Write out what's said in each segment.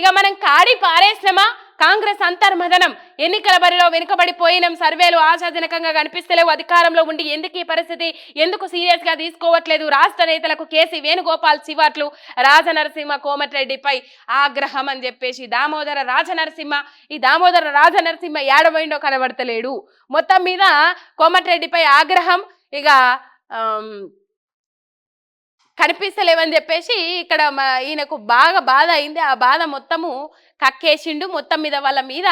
ఇక మనం కాడి పారేసినమా కాంగ్రెస్ అంతర్మదనం ఎన్నికల బరిలో వెనుకబడిపోయినాం సర్వేలు ఆశాజనకంగా కనిపిస్తలేవు అధికారంలో ఉండి ఎందుకు ఈ పరిస్థితి ఎందుకు సీరియస్గా తీసుకోవట్లేదు? రాష్ట్ర నేతలకు కేసీ వేణుగోపాల్ చివాట్లు రాజనరసింహ కోమటిరెడ్డిపై ఆగ్రహం అని చెప్పేసి దామోదర రాజనరసింహ ఈ దామోదర రాజనరసింహ ఏడబోయిండో కనబడతలేడు. మొత్తం మీద కోమటిరెడ్డిపై ఆగ్రహం ఇక కనిపిస్తలేవని చెప్పేసి ఇక్కడ ఈయనకు బాగా బాధ అయింది. ఆ బాధ మొత్తము కక్కేసిండు. మొత్తం మీద వాళ్ళ మీద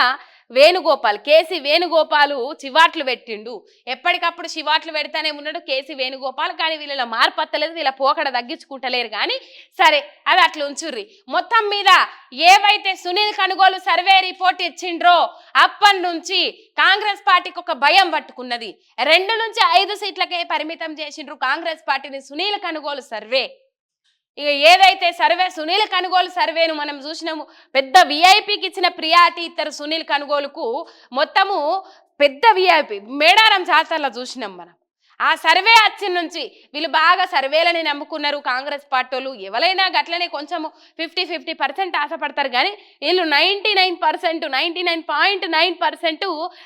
వేణుగోపాల్ కేసీ వేణుగోపాలు చివాట్లు పెట్టిండు. ఎప్పటికప్పుడు చివాట్లు పెడతానే ఉన్నాడు కేసీ వేణుగోపాల్ కానీ వీళ్ళలో మార్పత్తలేదు వీళ్ళ పోకడ తగ్గించుకుంటలేరు కానీ సరే అది అట్లా ఉంచుర్రి. మొత్తం మీద ఏవైతే సునీల్ కనుగోలు సర్వే రిపోర్ట్ ఇచ్చిండ్రో అప్పటి నుంచి కాంగ్రెస్ పార్టీకి ఒక భయం పట్టుకున్నది. రెండు నుంచి ఐదు సీట్లకే పరిమితం చేసిండ్రు కాంగ్రెస్ పార్టీని సునీల్ కనుగోలు సర్వే. ఇక ఏదైతే సర్వే సునీల్ కనుగోలు సర్వేను మనం చూసినాము పెద్ద విఐపికి ఇచ్చిన ప్రియారిటీ ఇతర సునీల్ కనుగోలుకు మొత్తము పెద్ద విఐపి మేడారం జాతరలో చూసినాం మనం. ఆ సర్వే వచ్చిన నుంచి వీళ్ళు బాగా సర్వేలని నమ్ముకున్నారు. కాంగ్రెస్ పార్టీ వాళ్ళు ఎవరైనా గట్లనే కొంచెము ఫిఫ్టీ ఫిఫ్టీ పర్సెంట్ ఆశపడతారు. కానీ వీళ్ళు ninety nine percent ninety nine point nine percent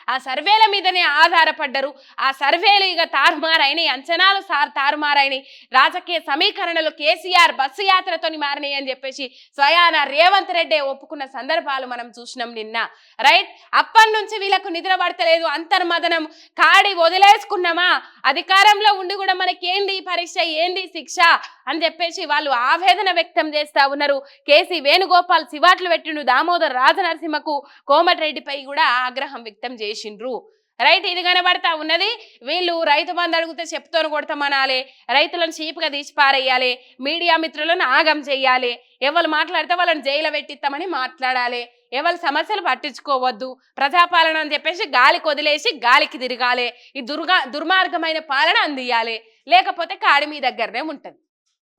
ఆ సర్వేల మీదనే ఆధారపడ్డరు. ఆ సర్వేలు ఇక తారుమారైనాయి. అంచనాలు సార్ తారుమారైనాయి. రాజకీయ సమీకరణలు కేసీఆర్ బస్సు యాత్రతోని మారినాయి అని చెప్పేసి స్వయాన రేవంత్ రెడ్డి ఒప్పుకున్న సందర్భాలు మనం చూసినాం నిన్న. రైట్? అప్పటి నుంచి వీళ్ళకు నిద్ర పడతలేదు. అంతర్మదనం. కాడి వదిలేసుకున్నామా? అది అధికారంలో ఉండి కూడా మనకి ఏంది పరీక్ష? ఏంది శిక్ష? అని చెప్పేసి వాళ్ళు ఆవేదన వ్యక్తం చేస్తా ఉన్నారు. కేసీ వేణుగోపాల్ శివాట్లు పెట్టిండు దామోదర్ రాజనరసింహకు కోమటిరెడ్డిపై కూడా ఆగ్రహం వ్యక్తం చేసిండ్రు. రైట్ ఇది కనబడతా ఉన్నది. వీళ్ళు రైతు బంధు అడిగితే చెప్తోను కొడతామనాలి. రైతులను చీప్గా తీసి పారేయాలి. మీడియా మిత్రులను ఆగం చేయాలి. ఎవరు మాట్లాడితే వాళ్ళని జైలు పెట్టిస్తామని మాట్లాడాలి. ఎవరి సమస్యలు పట్టించుకోవద్దు. ప్రజాపాలన అని చెప్పేసి గాలి కొదిలేసి గాలికి తిరగాలి. ఈ దుర్గా దుర్మార్గమైన పాలన అందియాలి. లేకపోతే కాడి మీ దగ్గరనే ఉంటుంది.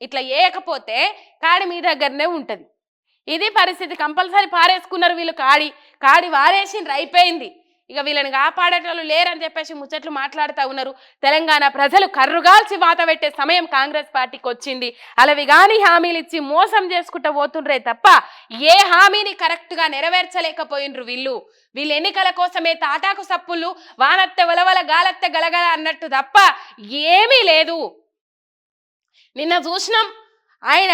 ఇట్లా ఏకపోతే కాడి మీ దగ్గరనే ఉంటుంది. ఇది పరిస్థితి. కంపల్సరీ పారేసుకున్నారు వీళ్ళు కాడి. కాడి వారేసిండ్రు అయిపోయింది. ఇక వీళ్ళని కాపాడేటోళ్ళు లేరని చెప్పేసి ముచ్చట్లు మాట్లాడుతూ ఉన్నారు. తెలంగాణ ప్రజలు కర్రుగాల్చి వాత పెట్టే సమయం కాంగ్రెస్ పార్టీకి వచ్చింది అలవి గాని హామీలు ఇచ్చి మోసం చేసుకుంటూ పోతుండ్రే తప్ప ఏ హామీని కరెక్ట్గా నెరవేర్చలేకపోయినరు వీళ్ళు. వీళ్ళు ఎన్నికల కోసమే తాటాకు సప్పుళ్ళు వానత్తె వలవల గాలత్తె గలగల అన్నట్టు తప్ప ఏమీ లేదు. నిన్న చూసినాం ఆయన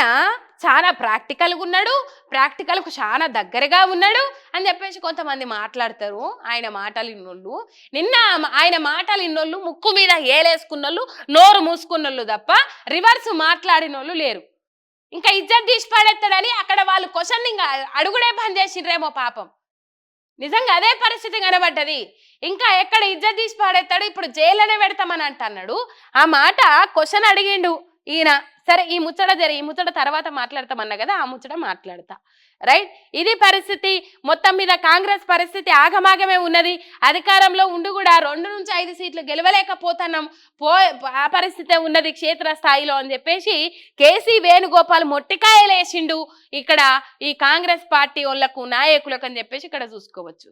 చాలా ప్రాక్టికల్గా ఉన్నాడు ప్రాక్టికల్కు చాలా దగ్గరగా ఉన్నాడు అని చెప్పేసి కొంతమంది మాట్లాడతారు. ఆయన మాటలు ఇన్నోళ్ళు నిన్న ఆయన మాటలు ఇన్నోళ్ళు ముక్కు మీద ఏలేసుకున్నోళ్ళు నోరు మూసుకున్నోళ్ళు తప్ప రివర్స్ మాట్లాడినోళ్ళు లేరు. ఇంకా ఇజ్జత్ తీసి పడేస్తాడని అక్కడ వాళ్ళు క్వశ్చనింగ్ ఇంకా అడుగుడే పని చేసిండ్రేమో పాపం. నిజంగా అదే పరిస్థితి కనబడ్డది. ఇంకా ఎక్కడ ఇజ్జత్ తీసి పాడేస్తాడు ఇప్పుడు జైల్లోనే పెడతామని అంటున్నాడు. ఆ మాట క్వశ్చన్ అడిగిండు. ఈయన సరే ఈ ముచ్చట జరి ఈ ముచ్చట తర్వాత మాట్లాడతామన్నా కదా ఆ ముచ్చట మాట్లాడతా. రైట్? ఇది పరిస్థితి. మొత్తం మీద కాంగ్రెస్ పరిస్థితి ఆగమాగమే ఉన్నది. అధికారంలో ఉండి కూడా రెండు నుంచి ఐదు సీట్లు గెలవలేకపోతున్నాం. పో ఆ పరిస్థితే ఉన్నది క్షేత్ర స్థాయిలో అని చెప్పేసి కేసీ వేణుగోపాల్ మొట్టికాయలేసిండు. ఇక్కడ ఈ కాంగ్రెస్ పార్టీ వాళ్ళకు నాయకులకు అని చెప్పేసి ఇక్కడ చూసుకోవచ్చు.